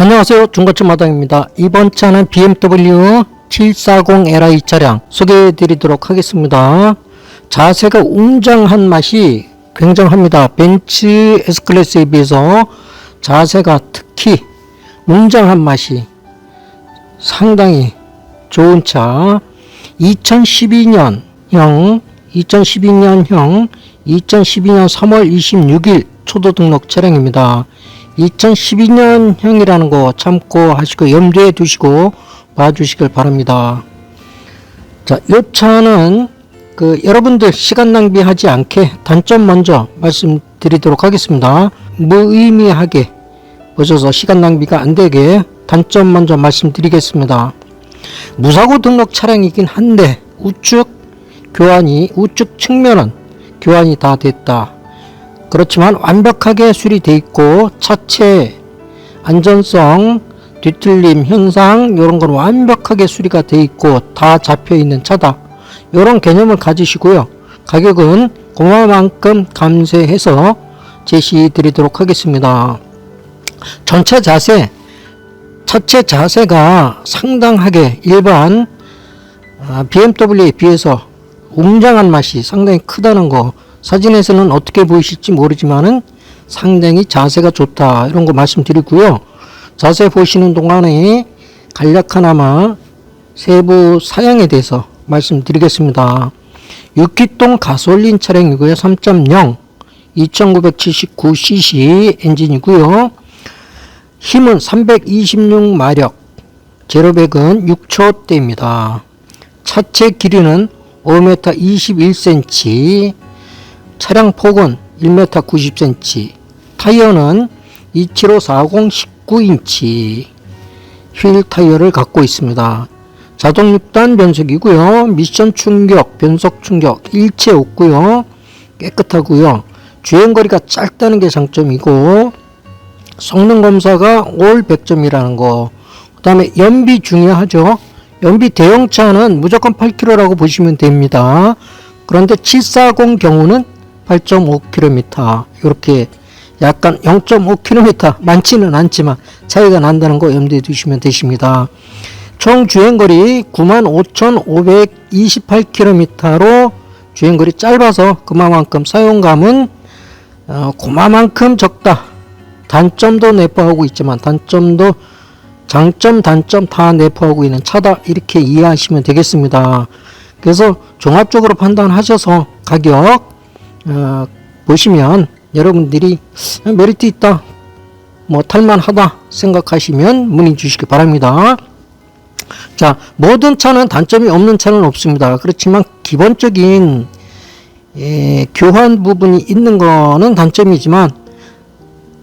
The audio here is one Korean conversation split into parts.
안녕하세요. 중고차 마당입니다. 이번 차는 BMW 740Li 차량 소개해 드리도록 하겠습니다. 자세가 웅장한 맛이 굉장합니다. 벤츠 S클래스에 비해서 자세가 특히 웅장한 맛이 상당히 좋은 차 2012년형 2012년형 2012년 3월 26일 초도 등록 차량입니다. 2012년형이라는 거 참고하시고 염두에 두시고 봐주시길 바랍니다. 자, 이 차는 그 여러분들 시간 낭비하지 않게 단점 먼저 말씀드리도록 하겠습니다. 무의미하게 보셔서 시간 낭비가 안 되게 단점 먼저 말씀드리겠습니다. 무사고 등록 차량이긴 한데 우측 교환이 우측 측면은 교환이 다 됐다. 그렇지만 완벽하게 수리돼 있고 차체 안전성 뒤틀림 현상 이런 건 완벽하게 수리가 돼 있고 다 잡혀 있는 차다. 이런 개념을 가지시고요. 가격은 고마만큼 감세해서 제시 드리도록 하겠습니다. 전체 자세 차체 자세가 상당하게 일반 아, BMW에 비해서 웅장한 맛이 상당히 크다는 거 사진에서는 어떻게 보이실지 모르지만은 상당히 자세가 좋다 이런 거 말씀드리고요. 자세 보시는 동안에 간략 하나마 세부 사양에 대해서 말씀드리겠습니다. 6기통 가솔린 차량이고요. 3.0 2979cc 엔진이고요. 힘은 326마력, 제로백은 6초대입니다. 차체 길이는 5m 21cm, 차량 폭은 1m 90cm, 타이어는 27540 19인치 휠 타이어를 갖고 있습니다. 자동 6단 변속이고요. 미션 충격, 변속 충격 일체 없고요. 깨끗하고요. 주행 거리가 짧다는 게 장점이고 성능 검사가 올 100점이라는 거. 그다음에 연비 중요하죠. 연비 대형차는 무조건 8km라고 보시면 됩니다. 그런데 740 경우는 8.5km 이렇게 약간 0.5km 많지는 않지만 차이가 난다는 거 염두에 두시면 되십니다. 총 주행거리 95,528km로 주행거리 짧아서 그만큼 사용감은 어, 그만큼 적다. 단점도 내포하고 있지만 단점도 장점 단점 다 내포하고 있는 차다 이렇게 이해하시면 되겠습니다. 그래서 종합적으로 판단하셔서 가격 어, 보시면 여러분들이 메리트 있다 뭐 탈만하다 생각하시면 문의 주시기 바랍니다. 자 모든 차는 단점이 없는 차는 없습니다. 그렇지만 기본적인 예, 교환 부분이 있는 거는 단점이지만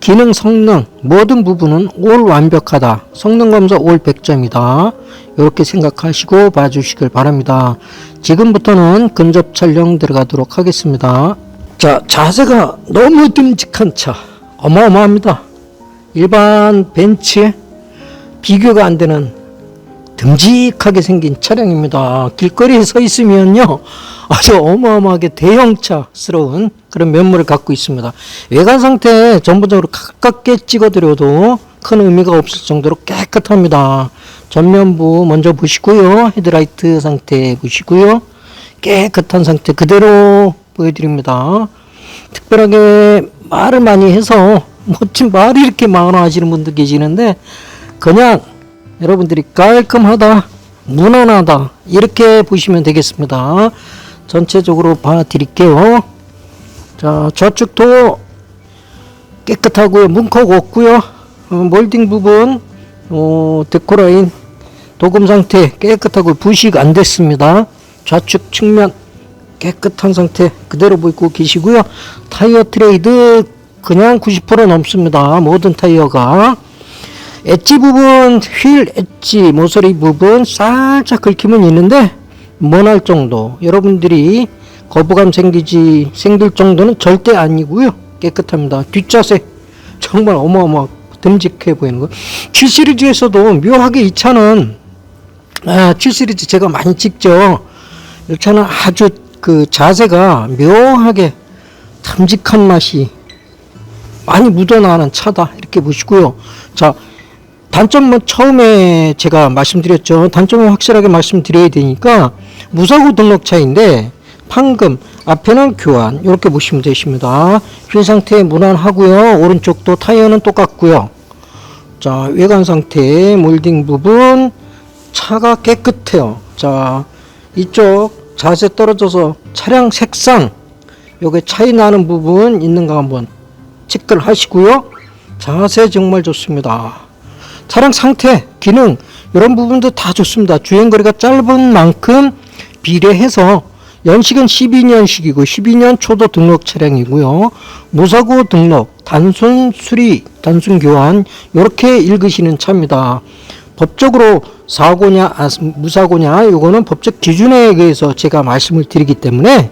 기능 성능 모든 부분은 올 완벽하다. 성능 검사 올 100점이다. 이렇게 생각하시고 봐주시길 바랍니다. 지금부터는 근접 촬영 들어가도록 하겠습니다. 자, 자세가 너무 듬직한 차. 어마어마합니다. 일반 벤츠에 비교가 안 되는 듬직하게 생긴 차량입니다. 길거리에 서 있으면요. 아주 어마어마하게 대형차스러운 그런 면모를 갖고 있습니다. 외관 상태 전부적으로 가깝게 찍어드려도 큰 의미가 없을 정도로 깨끗합니다. 전면부 먼저 보시고요. 헤드라이트 상태 보시고요. 깨끗한 상태 그대로 보여드립니다. 특별하게 말을 많이 해서 멋진 말이 이렇게 많아 하시는 분도 계시는데 그냥 여러분들이 깔끔하다 무난하다 이렇게 보시면 되겠습니다. 전체적으로 봐 드릴게요. 자 좌측도 깨끗하고요. 문콕 없고요. 어, 몰딩 부분 어, 데코라인 도금 상태 깨끗하고 부식 안 됐습니다. 좌측 측면 깨끗한 상태 그대로 보이고 계시고요. 타이어 트레이드 그냥 90% 넘습니다. 모든 타이어가 엣지 부분, 휠 엣지, 모서리 부분 살짝 긁힘은 있는데 못할 정도. 여러분들이 거부감 생기지 생길 정도는 절대 아니고요. 깨끗합니다. 뒷좌석 정말 어마어마 듬직해 보이는 거. 7 시리즈에서도 묘하게 이 차는 아, 7 시리즈 제가 많이 찍죠. 이 차는 아주 그 자세가 묘하게 탐직한 맛이 많이 묻어나는 차다 이렇게 보시고요. 자 단점은 처음에 제가 말씀드렸죠. 단점은 확실하게 말씀드려야 되니까 무사고 등록차인데 판금 앞에는 교환 이렇게 보시면 되십니다. 휠 상태 무난하고요. 오른쪽도 타이어는 똑같고요. 자 외관 상태 몰딩 부분 차가 깨끗해요. 자 이쪽 자세 떨어져서 차량 색상 요게 차이 나는 부분 있는가 한번 체크를 하시고요. 자세 정말 좋습니다. 차량 상태, 기능 이런 부분도 다 좋습니다. 주행거리가 짧은 만큼 비례해서 연식은 12년식이고 12년 초도 등록 차량이고요. 무사고 등록, 단순 수리, 단순 교환 이렇게 읽으시는 차입니다. 법적으로 사고냐 아, 무사고냐 요거는 법적 기준에 의해서 제가 말씀을 드리기 때문에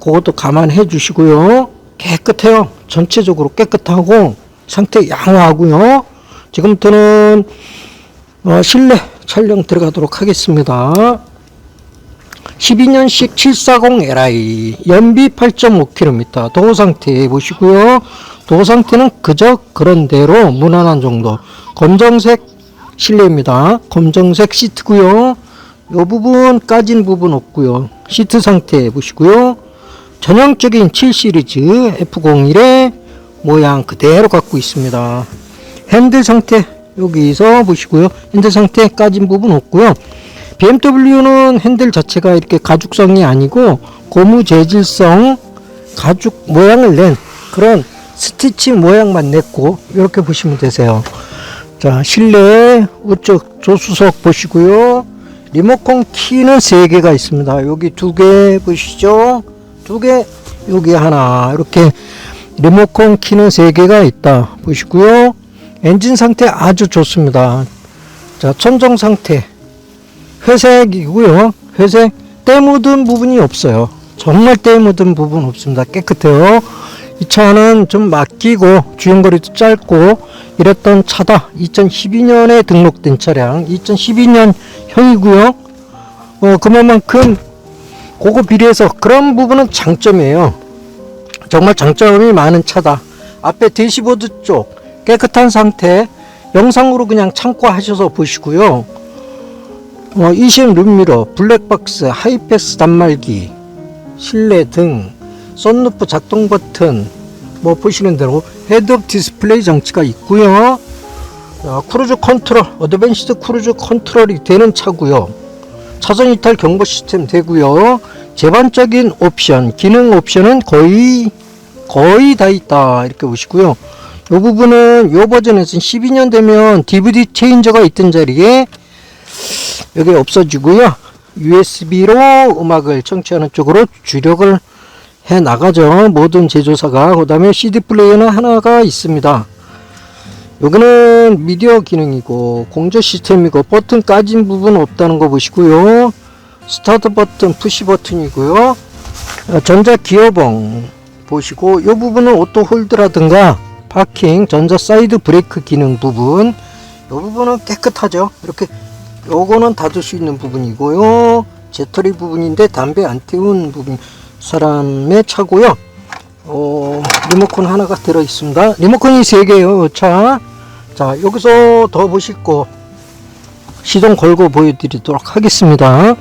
그것도 감안해 주시고요. 깨끗해요. 전체적으로 깨끗하고 상태 양호하고요. 지금부터는 어, 실내 촬영 들어가도록 하겠습니다. 12년식 740Li 연비 8.5km 도어 상태 보시고요. 도어 상태는 그저 그런 대로 무난한 정도. 검정색 실내입니다. 검정색 시트고요. 요 부분 까진 부분 없고요. 시트 상태 보시고요. 전형적인 7 시리즈 F01의 모양 그대로 갖고 있습니다. 핸들 상태 여기서 보시고요. 핸들 상태 까진 부분 없고요. BMW는 핸들 자체가 이렇게 가죽성이 아니고 고무 재질성 가죽 모양을 낸 그런 스티치 모양만 냈고 이렇게 보시면 되세요. 자 실내 우측 조수석 보시고요. 리모컨 키는 세 개가 있습니다. 여기 두개 보시죠. 두 개, 여기 하나 이렇게 리모컨 키는 세 개가 있다 보시고요. 엔진 상태 아주 좋습니다. 자 천정 상태 회색이고요. 회색 때 묻은 부분이 없어요. 정말 때 묻은 부분 없습니다. 깨끗해요. 이 차는 좀 맡기고 주행거리도 짧고 이랬던 차다. 2012년에 등록된 차량, 2012년 형이고요. 어, 그만큼 그거 비례해서 그런 부분은 장점이에요. 정말 장점이 많은 차다. 앞에 대시보드 쪽 깨끗한 상태 영상으로 그냥 참고하셔서 보시고요. 어, 이심 룸미러, 블랙박스, 하이패스 단말기, 실내 등, 썬루프 작동 버튼, 뭐 보시는 대로 헤드업 디스플레이 장치가 있고요. 어, 크루즈 컨트롤, 어드밴시드 크루즈 컨트롤이 되는 차고요. 차선 이탈 경보 시스템 되고요. 제반적인 옵션, 기능 옵션은 거의 거의 다 있다 이렇게 보시고요. 이 부분은 이 버전에서는 12년 되면 DVD 체인저가 있던 자리에 여기 없어지고요. USB로 음악을 청취하는 쪽으로 주력을 해 나가죠. 모든 제조사가. 그 다음에 CD 플레이어는 하나가 있습니다. 여기는 미디어 기능이고 공조 시스템이고 버튼 까진 부분 없다는 거 보시고요. 스타트 버튼, 푸시 버튼이고요. 어, 전자 기어봉 보시고 이 부분은 오토 홀드라든가 파킹, 전자 사이드 브레이크 기능 부분 이 부분은 깨끗하죠. 이렇게 요거는 닫을 수 있는 부분이고요. 재터리 부분인데 담배 안 태운 부분 사람의 차고요. 어, 리모컨 하나가 들어 있습니다. 리모컨이 세 개요. 차. 자, 여기서 더거 시동 걸고 보여드리도록 하겠습니다.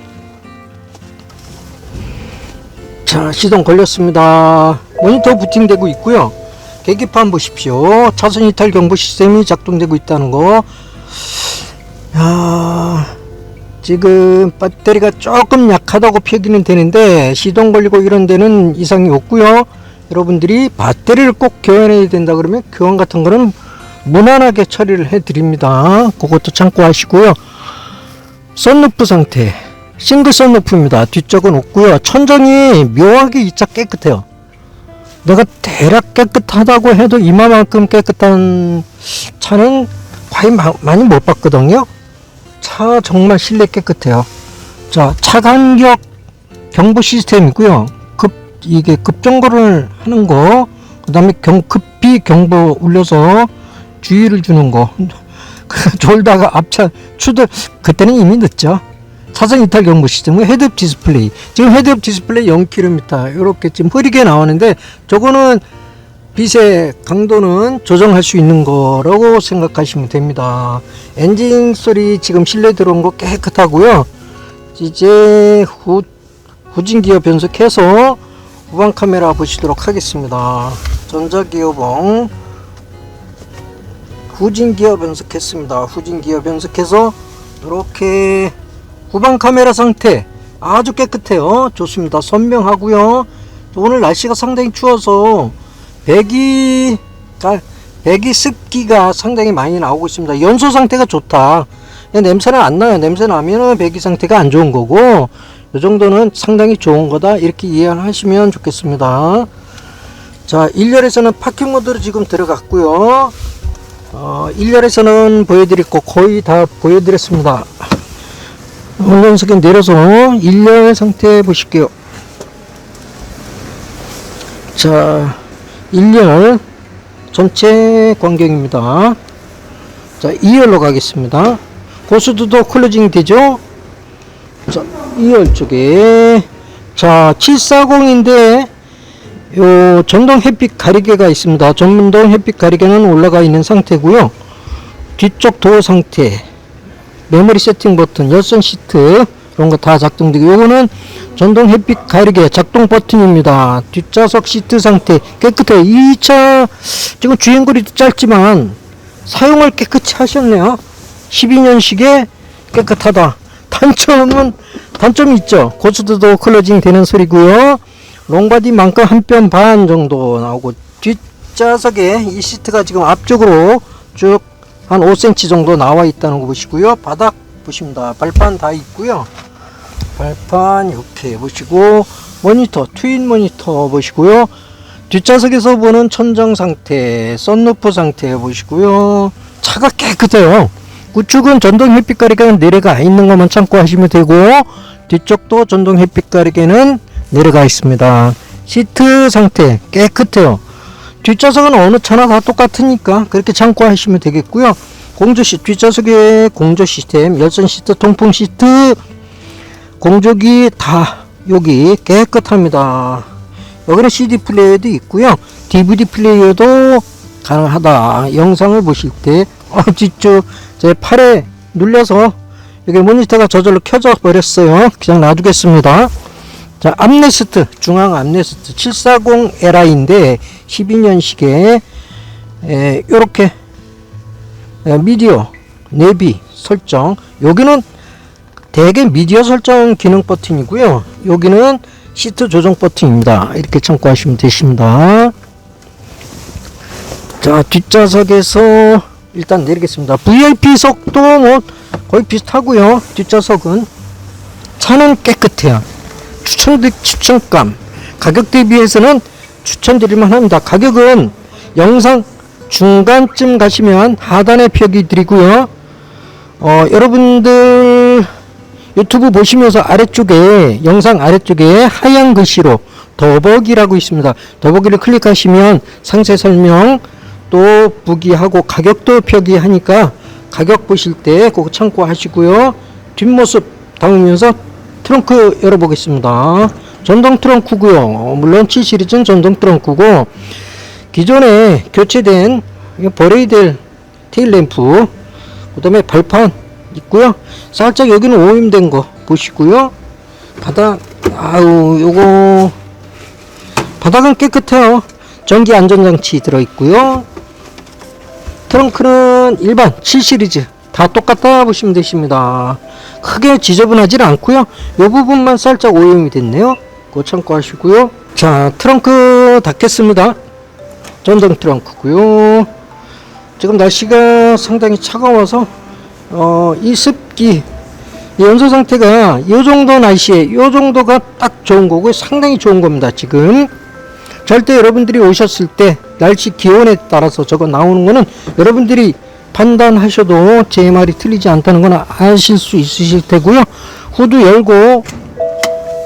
자, 시동 걸렸습니다. 모니터 부팅되고 있고요. 계기판 보십시오. 차선 이탈 경보 시스템이 작동되고 있다는 거. 야, 지금 배터리가 조금 약하다고 표기는 되는데 시동 걸리고 이런 데는 이상이 없고요. 여러분들이 배터리를 꼭 교환해야 된다 그러면 교환 같은 거는 무난하게 처리를 해 드립니다. 그것도 참고하시고요. 썬루프 상태 싱글 썬루프입니다. 뒤쪽은 없고요. 천정이 묘하게 이차 깨끗해요. 내가 대략 깨끗하다고 해도 이마만큼 깨끗한 차는 마- 많이 못 봤거든요. 차 정말 실내 깨끗해요. 자, 차간격 경보 시스템이고요. 급 이게 급정거를 하는 거, 그다음에 경 급비 경보 울려서 주의를 주는 거. 그 졸다가 앞차 추돌 그때는 이미 늦죠. 차선 이탈 경보 시스템은 헤드업 디스플레이. 지금 헤드업 디스플레이 0km 이렇게 지금 흐리게 나오는데 저거는 빛의 강도는 조정할 수 있는 거라고 생각하시면 됩니다. 엔진 소리 지금 실내 들어온 거 깨끗하고요. 이제 후, 후진 기어 변속해서 후방 카메라 보시도록 하겠습니다. 전자기어봉 후진 기어 변속했습니다. 후진 기어 변속해서 이렇게 후방 카메라 상태 아주 깨끗해요. 좋습니다. 선명하고요. 오늘 날씨가 상당히 추워서 배기 가- 배기 습기가 상당히 많이 나오고 있습니다. 연소 상태가 좋다. 냄새는 안 나요. 냄새 나면은 배기 상태가 안 좋은 거고 이 정도는 상당히 좋은 거다. 이렇게 이해하시면 좋겠습니다. 자, 1열에서는 파킹 모드로 지금 들어갔고요. 어, 1열에서는 보여드릴 거 거의 다 보여드렸습니다. 운전석에 내려서 1열 상태 보실게요. 자, 1열 전체 광경입니다. 자, 2열로 가겠습니다. 고수드도 클로징 되죠? 자, 2열 쪽에 자, 740인데 요 전동 햇빛 가리개가 있습니다. 전동 햇빛 가리개는 올라가 있는 상태고요. 뒤쪽 도어 상태, 메모리 세팅 버튼, 열선 시트 이런 거 다 작동되고 요거는 전동 햇빛 가리개 작동 버튼입니다. 뒷좌석 시트 상태 깨끗해요. 이차 지금 주행 거리도 짧지만 사용을 깨끗이 하셨네요. 12년식에 깨끗하다. 단점은 단점이 있죠. 고스트도 클로징 되는 소리고요. 롱바디만큼 한 뼘 반 정도 나오고 뒷좌석에 이 시트가 지금 앞쪽으로 쭉 한 5cm 정도 나와 있다는 거 보시고요. 바닥 보십니다. 발판 다 있고요. 발판 이렇게 보시고 모니터 트윈 모니터 보시고요. 뒷좌석에서 보는 천정 상태, 썬루프 상태 보시고요. 차가 깨끗해요. 우측은 전동 햇빛 가리개는 내려가 있는 것만 참고하시면 되고 뒤쪽도 전동 햇빛 가리개는 내려가 있습니다. 시트 상태 깨끗해요. 뒷좌석은 어느 차나 다 똑같으니까 그렇게 참고하시면 되겠고요. 공조 시 뒷좌석에 공조 시스템, 열선 시트, 통풍 시트, 공조기 다 여기 깨끗합니다. 여기는 CD 플레이어도 있고요. DVD 플레이어도 가능하다. 영상을 보실 때 어, 뒤쪽 제 팔에 눌려서 여기 모니터가 저절로 켜져 버렸어요. 그냥 놔두겠습니다. 자, 암레스트, 중앙 암레스트 740Li인데 12년식에 에, 요렇게 에, 미디어, 내비 설정. 여기는 대개 미디어 설정 기능 버튼이고요. 여기는 시트 조정 버튼입니다. 이렇게 참고하시면 되십니다. 자, 뒷좌석에서 일단 내리겠습니다. VIP석도 뭐 거의 비슷하고요. 뒷좌석은 차는 깨끗해요. 추천 추천감 가격 대비해서는 추천드릴만 합니다. 가격은 영상 중간쯤 가시면 하단에 표기 드리고요. 어, 여러분들 유튜브 보시면서 아래쪽에 영상 아래쪽에 하얀 글씨로 더보기라고 있습니다. 더보기를 클릭하시면 상세 설명 또 부기하고 가격도 표기하니까 가격 보실 때 그거 참고하시고요. 뒷모습 담으면서 트렁크 열어보겠습니다. 전동 트렁크고요. 물론 7 시리즈는 전동 트렁크고 기존에 교체된 될 테일 램프 그 다음에 발판 있고요. 살짝 여기는 오염된 거 보시고요. 바닥 아우 요거 바닥은 깨끗해요. 전기 안전장치 들어있고요. 트렁크는 일반 7 시리즈 다 똑같다 보시면 되십니다. 크게 지저분하지 않고요. 이 부분만 살짝 오염이 됐네요. 그거 참고하시고요. 자 트렁크 닫겠습니다. 전동 트렁크고요. 지금 날씨가 상당히 차가워서 어, 이 습기 이 연소 상태가 이 정도 날씨에 이 정도가 딱 좋은 거고 상당히 좋은 겁니다. 지금 절대 여러분들이 오셨을 때 날씨 기온에 따라서 저거 나오는 거는 여러분들이 판단하셔도 제 말이 틀리지 않다는 건 아실 수 있으실 테고요. 후드 열고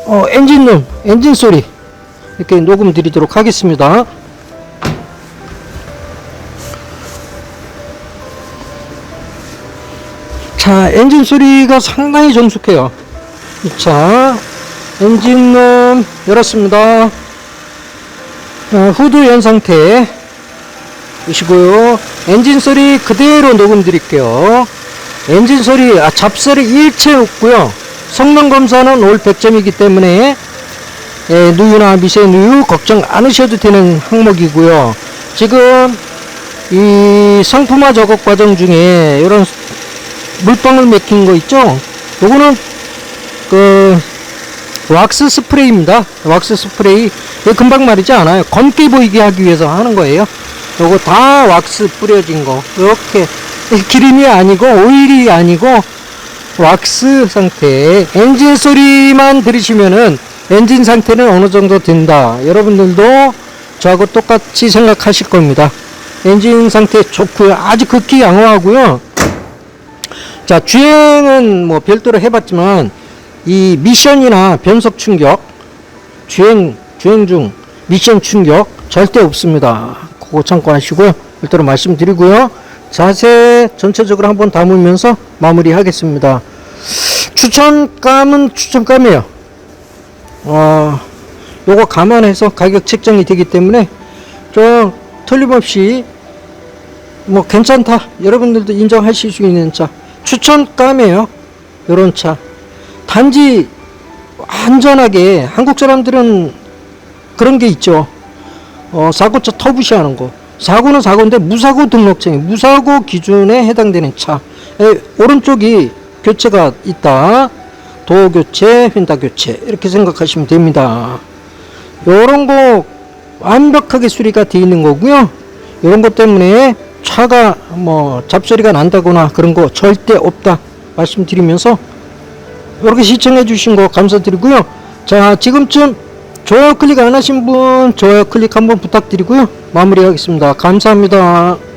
어, 엔진룸 엔진 소리 이렇게 녹음 드리도록 하겠습니다. 자 엔진 소리가 상당히 정숙해요. 자 엔진룸 열었습니다. 어, 후드 연 상태 보시고요. 엔진 소리 그대로 녹음 드릴게요. 엔진 소리, 아, 잡소리 일체 없고요. 성능 검사는 올 100점이기 때문에 예, 누유나 미세 누유 걱정 않으셔도 되는 항목이고요. 지금 이 상품화 작업 과정 중에 이런 물방울 맥힌 거 있죠? 요거는 그 왁스 스프레이입니다. 왁스 스프레이. 이거 금방 마르지 않아요. 검게 보이게 하기 위해서 하는 거예요. 요거 다 왁스 뿌려진 거. 이렇게 기름이 아니고 오일이 아니고 왁스 상태. 엔진 소리만 들으시면은 엔진 상태는 어느 정도 된다. 여러분들도 저하고 똑같이 생각하실 겁니다. 엔진 상태 좋고요. 아주 극히 양호하고요. 자, 주행은 뭐 별도로 해봤지만 이 미션이나 변속 충격, 주행 주행 중 미션 충격 절대 없습니다. 그거 참고하시고요. 별도로 말씀드리고요. 자세 전체적으로 한번 담으면서 마무리하겠습니다. 추천감은 추천감이에요. 어, 요거 감안해서 가격 책정이 되기 때문에 좀 틀림없이 뭐 괜찮다. 여러분들도 인정하실 수 있는 차. 추천감이에요. 요런 차. 단지 안전하게 한국 사람들은 그런 게 있죠. 어, 사고차 터부시 하는 거. 사고는 사고인데 무사고 등록증이 무사고 기준에 해당되는 차. 에, 오른쪽이 교체가 있다. 도어 교체, 휀다 교체 이렇게 생각하시면 됩니다. 요런 거 완벽하게 수리가 되어 있는 거고요. 이런 것 때문에 차가 뭐 잡소리가 난다거나 그런 거 절대 없다 말씀드리면서 이렇게 시청해 주신 거 감사드리고요. 자, 지금쯤 좋아요 클릭 안 하신 분 좋아요 클릭 한번 부탁드리고요. 마무리하겠습니다. 감사합니다.